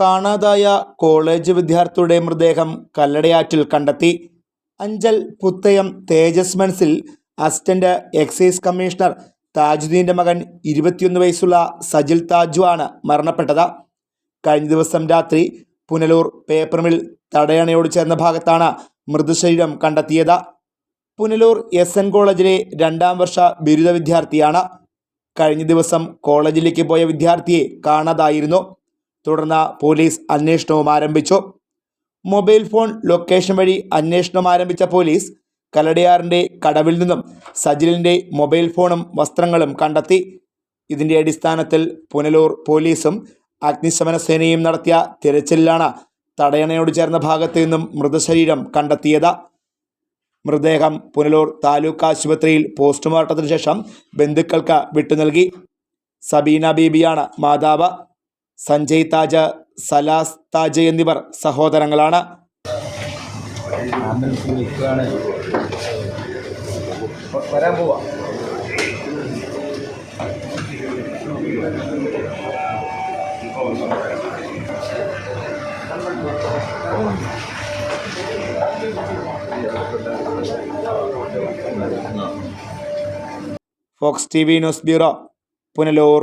കാണാതായ കോളേജ് വിദ്യാർത്ഥിയുടെ മൃതദേഹം കല്ലടയാറ്റിൽ കണ്ടെത്തി. Anchal Puthayam Tejas Manzil assistant excise commissioner താജുദ്ദീന്റെ മകൻ ഇരുപത്തിയൊന്ന് വയസ്സുള്ള സജിൽ താജു ആണ് മരണപ്പെട്ടത്. കഴിഞ്ഞ ദിവസം രാത്രി പുനലൂർ പേപ്പർ മിൽ തടയണയോട് ചേർന്ന ഭാഗത്താണ് മൃതശരീരം കണ്ടെത്തിയത്. പുനലൂർ എസ് എൻ കോളേജിലെ രണ്ടാം വർഷ ബിരുദ വിദ്യാർത്ഥിയാണ്. കഴിഞ്ഞ ദിവസം കോളേജിലേക്ക് പോയ വിദ്യാർത്ഥിയെ കാണാതായിരുന്നു. തുടർന്ന് പോലീസ് അന്വേഷണവും ആരംഭിച്ചു. മൊബൈൽ ഫോൺ ലൊക്കേഷൻ വഴി അന്വേഷണം ആരംഭിച്ച പോലീസ് കലടയാറിന്റെ കടവിൽ നിന്നും സജിലിന്റെ മൊബൈൽ ഫോണും വസ്ത്രങ്ങളും കണ്ടെത്തി. ഇതിന്റെ അടിസ്ഥാനത്തിൽ പുനലൂർ പോലീസും അഗ്നിശമന സേനയും നടത്തിയ തിരച്ചിലാണ് തടയണയോട് ചേർന്ന ഭാഗത്ത് നിന്നും മൃതശരീരം കണ്ടെത്തിയത്. മൃതദേഹം പുനലൂർ താലൂക്ക് ആശുപത്രിയിൽ പോസ്റ്റ്മോർട്ടത്തിന് ശേഷം ബന്ധുക്കൾക്ക് വിട്ടുനൽകി. സബീന ബീബിയാണ് മാതാവ്. സഞ്ജയ് താജ സലാസ് താജ എന്നിവർ സഹോദരങ്ങളാണ്. വരാൻ പോവാ. Fox T V news bureau Punalur.